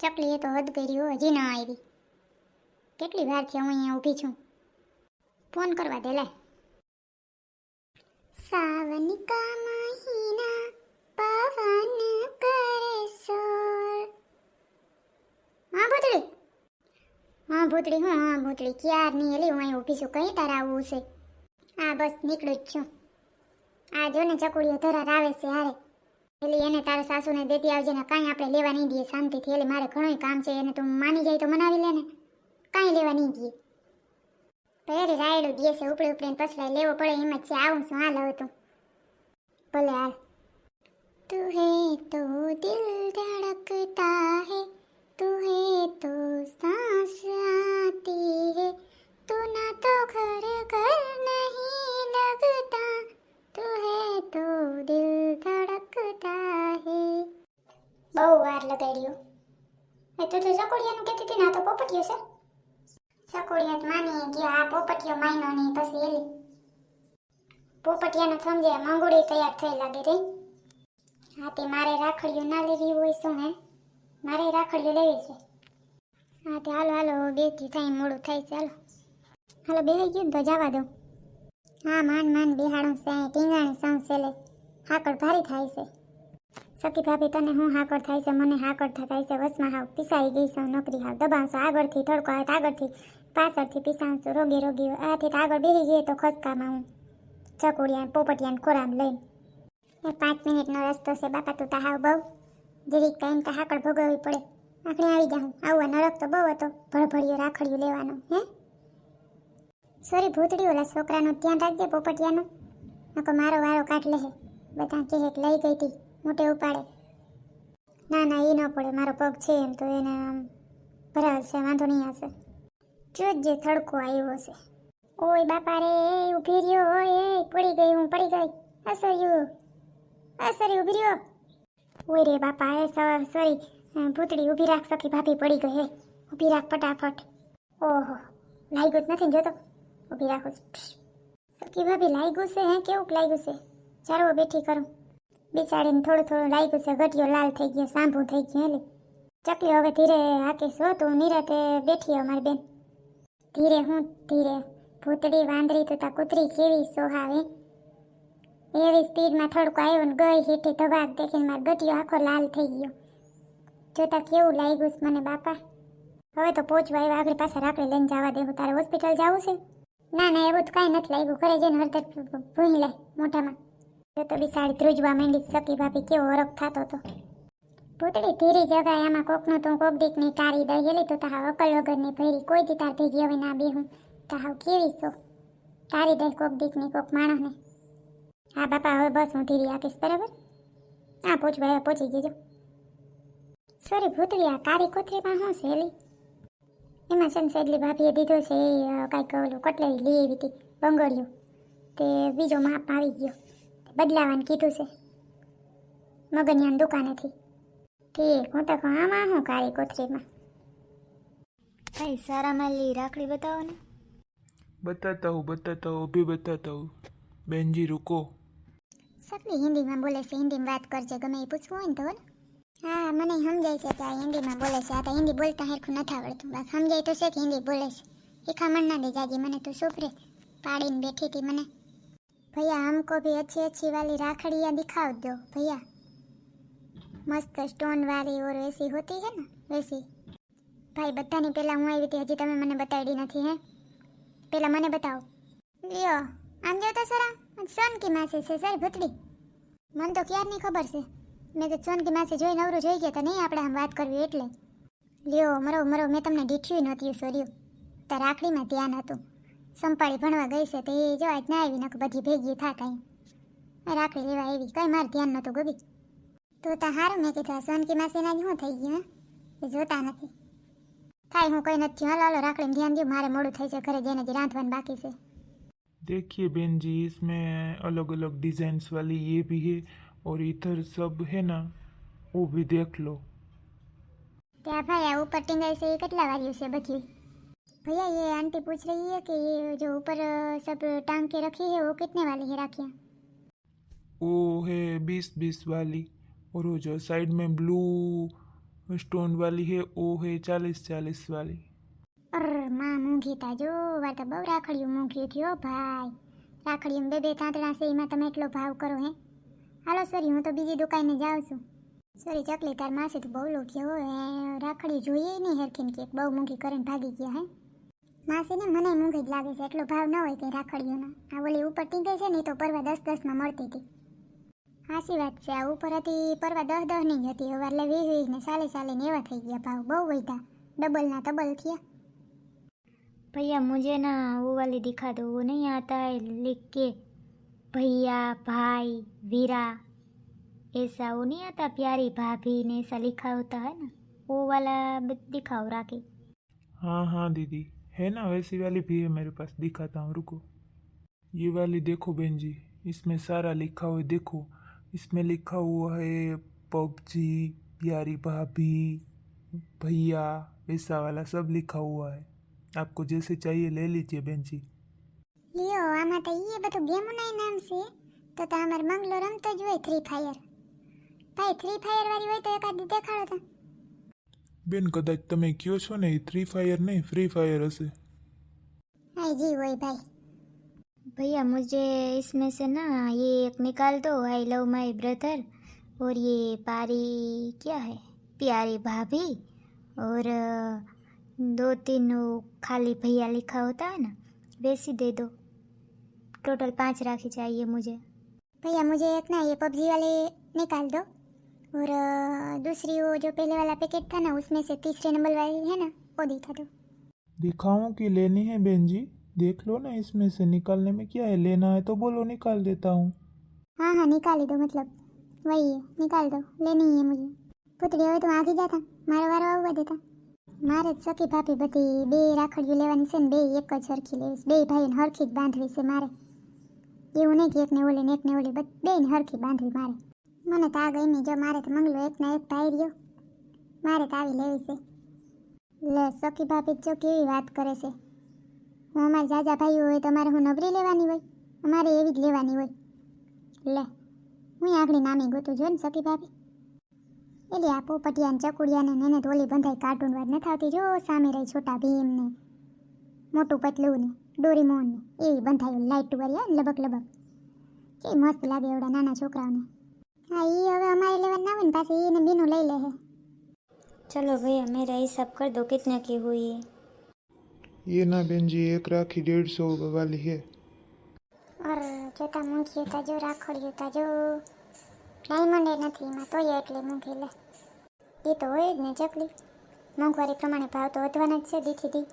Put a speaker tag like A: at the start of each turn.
A: ચકલી એ તો હદ કરી હજી ના આવી. કેટલી વારથી હું અહીંયા ઊભી છું? ફોન કરવા દે, લે. સાવનિકા મહિના પવન કરે સોર. હા ભૂતળી હા ભૂતળી હું હા ભૂતળી ક્યારની એલી હું અહીં ઊભી છું? કઈ તાર આવવું છે હા બસ નીકળું જ છું. આ જો ને ચકુડીઓ ધરાર આવે છે હારે. એલી એને તારા સાસુને દેતી આવજે ને કાંઈ આપણે લેવા નહીં દઈએ, શાંતિથી. એટલે મારે ઘણું કામ છે, એને તું માની જાય તો મનાવી લે ને. કાંઈ લેવા નહીં દઈએ. પહેરી રાયડું દે છે, ઉપડે ઉપડે પસલાય લેવો પડે એમ જ છે, આવું છું હાલ હવે તું? ભલે હાલ. તું હે તો દિલ ધડકતા હે એ તો તો ચકોડિયાનું કહેતી હતી ને, આ તો પોપટિયો છે. ચકોડિયા તો માની ગયો, આ પોપટીયો માયનો નહીં પછી એલી. પોપટિયાને સમજે મંગુડી તૈયાર થઈ લાગે રે. હા, તે મારે રાખડીયું ના લેવી હોય શું, હે? મારે રાખડીયું લેવી છે. હા, તે હાલો હાલો બેથી થાય, મોડું થાય છે, હાલો. હાલો બે ગયું તો જવા દો હા, માંડ માંડ, બિહાડું છે, ટીંગાણી સૌ સેલે. હાકડ ભારી થાય છે. સખી ભાભી, તને હું હાકડ થાય છે? મને હાકડ થાય છે વસમાં હાવ પીસાઈ ગઈ છું. નોકરી હાવ દબાવશો. આગળથી થોડકો હાથ આગળથી પાછળથી પીસાવશું. રોગી રોગી આથી આગળ બેસી ગઈ તો ખસકામાં હું ચકુડિયા પોપટિયાને ખોરામ લઈને. પાંચ મિનિટનો રસ્તો છે બાપા, તું હાવ બહુ જેવી ટાઈમ તો હાકડ ભોગવવી પડે. આખણે આવી જાઉં. આવું નરક તો બહુ હતો. ભળભળિયો રાખડ્યું લેવાનું, હે? સોરી ભૂતડી, ઓલા છોકરાનું ધ્યાન રાખજે પોપટિયાનું. નકો મારો વારો કાઢ લે બધા કહે લઈ ગઈ હતી મોટે ઉપાડે. ના ના એ ન પડે. મારો પગ છે એમ, તો એને આમ ભરાવ છે, વાંધો નહીં આવશે. જોજે થડકો આવ્યો છે ઓય બાપા રે ઊભી રહ્યો એ પડી ગઈ, હું પડી ગઈ. અસર્યું. અસર્યું ઊભી રહ્યો. ઓય રે બાપા, એ સોરી ભૂતડી ઊભી રાખ, સખી ભાભી પડી ગઈ, હે. ઊભી રાખ ફટાફટ. ઓહો, લાગ્યું જ નથી જોતો ઊભી છું. સખી ભાભી લાગ્યું છે, હે, કેવું લાગ્યું છે? ચારો બેઠી કરું. બિચારીને થોડું થોડું લાગ્યું છે ઘટિયો લાલ થઈ ગયો, સાંભું થઈ ગયું એટલે ચકલી હવે ધીરે હાકે હો, તું નિરાતે બેઠી અમારી બેન. ધીરે હું, ધીરે. ભૂતડી વાંદરી તો કૂતરી કેવી સોહાવે એવી સ્પીડમાં થોડુંક આવ્યો ને ગઈ હેઠે ધબાક દેખીને મારો ગટિયો આખો લાલ થઈ ગયો. જોતા કેવું લાગ્યું છે મને બાપા? હવે તો પહોંચવા આવ્યા, આગળ પાછા રાખડી લઈને જવા દેવું તારે હોસ્પિટલ જવું છે? ના ના, એવું તો કાંઈ નથી લાગ્યું. ઘરે જઈને હળદર ભૂઈ લે, મોઢામાં. તો તો ધ્રુજવા માંડી સકી ભાભી કેવો ઓરખ થતો હતો પૂતળી ધીરી જગાય, આમાં કોકનું તું કોક દીકની ટાળી દઈ. હેલી તો તાહાવ અકલ વગરની ભૈરી. કોઈ દી તાર ભેગી હવે ના બેહું. તાહાવ કેવી છો? ટાળી દઈ કોક દીકની, કોક માણસને. હા બાપા, હવે બસ હું ધીરી આપીશ, બરાબર? હા, પૂછ ભાઈ પહોંચી જજો. સોરી, ભૂતળી, આ કારી કોથરીમાં શું છે એલી એમાં છે ને સેડલી ભાભીએ દીધો છે, એ કાંઈક ઓલું કટલેરી લઈ આવી હતી, બંગડિયું. તે બીજો માપ આવી ગયો. બદલાવાનું કીધું છે. મગનિયાન દુકાનેથી કે હું તો કહું આમાં હું કાળી કોથરીમાં
B: કઈ સારામાં લી રાખડી બતાવો ને
C: બતાતા હું બતાતા હું અભી બતાતા હું બેનજી રૂકો.
A: સકલી હિન્દીમાં બોલે છે હિન્દીમાં વાત કરજે ગમે એ પૂછવું હોય ને તો બોલ. હા મને સમજાય છે કે આ હિન્દીમાં બોલે છે આ તો હિન્દી બોલતા હેરખું નથી આવડતું. બાકી સમજાય તો છે કે હિન્દી બોલે છે. એખા મન ના દે જાજી મને તું સુપરે પાડીને બેઠી હતી મને. भैया हमको भी अच्छी अच्छी वाली राखड़ियाँ दिखाओ दो भैया मस्त स्टोन वाली और वैसी होती है ना वैसी ભાઈ બધાની પહેલાં હું આવી હતી હજી તમે મને બતાવી નથી હે પહેલાં મને બતાવો લ્યો આમ જો તો સરા સોનકી માસી છે સર ભૂતડી મને તો ક્યારની ખબર છે મેં તો સોનકી માસી જોઈ નવરું જોઈ ગયા તો નહીં આપણે આમ વાત કરવી એટલે લ્યો મરો મરો મેં તમને દીઠ્યું નહોતું સોર્યું તો રાખડીમાં ધ્યાન હતું સંપાળી ભણવા ગઈ છે તો એ જો આજ ના આવી નક બધી ભેગી થા કાંઈ રાખડી લેવા આવી કઈ મારું ધ્યાન નહોતું ગોબી તો તા હારું મેં કીધું આ સોનકી માસીના જ શું થઈ ગયું હે એ જોતા નથી થાય હું કઈ નથી હાલો હાલો રાખડીમાં ધ્યાન દઉં મારે મોડું થઈ છે ઘરે જઈને જે રાંધવાનું બાકી છે
C: देखिए बहन जी इसमें अलग अलग डिजाइन्स वाली ये भी है और इधर सब है ना वो भी देख लो
A: क्या भाई આ ઉપર ટીંગાઈ છે એ કેટલા વાળ્યું છે બધી भैया ये आंटी पूछ रही है कि ये जो ऊपर अ, सब टांग के रखी है वो कितने वाली है राखियाँ
C: वो है बीस बीस वाली और वो जो साइड में ब्लू स्टोन वाली है वो है चालीस चालीस वाली
A: અર માં મૂંઘી તા જો વાર તો બહુ રાખડીયું મૂંઘી થયો ભાઈ રાખડીયું બે બે તાંતણા છે એમાં તમે એટલો ભાવ કરો હે હાલો સોરી હું તો બીજી દુકાને જાઉં છું સોરી ચકલી તાર માસી તો બહુ લોખ્યો હો એ રાખડી જોઈએ નહીં હેરખીને કે બહુ મૂંઘી કરીને ભાગી ગયા હે માસીને મને મૂંઘી જ લાગે છે એટલો ભાવ ન હોય કે રાખડીઓનો આ ઓલી ઉપર ટીંગે છે ને એ તો પરવા દસ દસમાં મળતી હતી સાચી વાત છે આ ઉપર હતી પરવા દસ દસ ની જ હતી હવે એટલે વીસ વીસ ને ચાલીસ ચાલીસ ને એવા થઈ ગયા ભાવ બહુ વધ્યા ડબલના ડબલ થયા
B: भैया मुझे ना वो वाली दिखा दो वो नहीं आता है लिख के भैया भाई वीरा ऐसा वो नहीं आता प्यारी भाभी ने ऐसा लिखा होता है ना वो वाला ब- दिखाओ राखी
C: हाँ हाँ दीदी है ना वैसी वाली भी है मेरे पास दिखाता हूँ रुको ये वाली देखो बहन जी इसमें सारा लिखा हुआ है देखो इसमें लिखा हुआ है पबजी प्यारी भाभी भैया ऐसा वाला सब लिखा हुआ है आपको जैसे चाहिए ले लीजिए बहन जी
A: લ્યો આમાં તો એ બધું ગેમનું નામ છે તો તો અમાર મંગલો રમતો જ હોય ફ્રી ફાયર ભાઈ ફ્રી ફાયર વાળી હોય તો એકાદ દેખાડો તો
C: બેન કદાચ તમે કયો છો ને એ થ્રી ફાયર નહીં ફ્રી ફાયર હશે
A: હા જી હોય ભાઈ
B: भैया मुझे इसमें से ना ये एक निकाल दो आई लव माय ब्रदर और ये पारी क्या है प्यारी भाभी और अ, दो तीन वो खाली भैया लिखा होता है ना वैसी दे दो टोटल पाँच राखी चाहिए मुझे
A: भैया मुझे एक ना ये पबजी वाले निकाल दो और अ, दूसरी वो जो पहले वाला पैकेट था ना उसमें से तीसरे नंबर वाली है ना वो दिखा दो
C: दिखाऊं कि लेनी है बहन जी देख लो ना इसमें से निकालने में क्या है लेना है तो बोलो निकाल देता हूँ
A: हाँ हाँ निकाल ही दो मतलब वही है निकाल दो लेनी है मुझे પૂતળી હવે તું આગી જાતા મારો વારો આવવા દેતા મારે જ સખી ભાભી બધી બે રાખડીઓ લેવાની છે ને બે એક જ હરખી લેવી છે બે ભાઈને હરખી જ બાંધવી છે મારે એવું નહીં કે એકને ઓલી ને એકને ઓલી બધ બેને હરખી બાંધવી મારે મને તો આ ગમી જો મારે તો મંગલો એકના એક ભાઈ રહ્યો, મારે તો આવી લેવી છે. લે સખી ભાભી, જો કેવી વાત કરે છે. હું અમારા જાજા ભાઈઓ હોય તો મારે હું નબળી લેવાની હોય? અમારે એવી જ લેવાની હોય. લે, હું આગળ નામે ગોતું. જો ને સખી ભાભી. એટલે આ પોપટિયાને, ચકુડિયાને ને એને તો બંધાઈ કાર્ટૂન વાત નથી આવતી. જો સામે રહી છોટા ભીમને, મોટું પતલું ને ડોરીમોન ને એવી બંધાયું આવે ને લબક લબક. કે મસ્ત લાગે એવડા નાના છોકરાઓને. હા એ હવે અમારે લેવા ના આવે ને પાછી એને બીનું લઈ લે હે
B: चलो भैया मेरा हिसाब कर दो कितने की हुई है
C: ये ना बहन जी एक राखी डेढ़ सौ वाली है
A: અર જોતા મૂંઘી હતા જો રાખડ્યું હતા જો ડાયમંડ એ નથી એમાં તોય એટલી મૂંઘી લે એ તો હોય જ ને ચકલી મોંઘવારી પ્રમાણે ભાવ તો વધવાના જ છે દીથી દી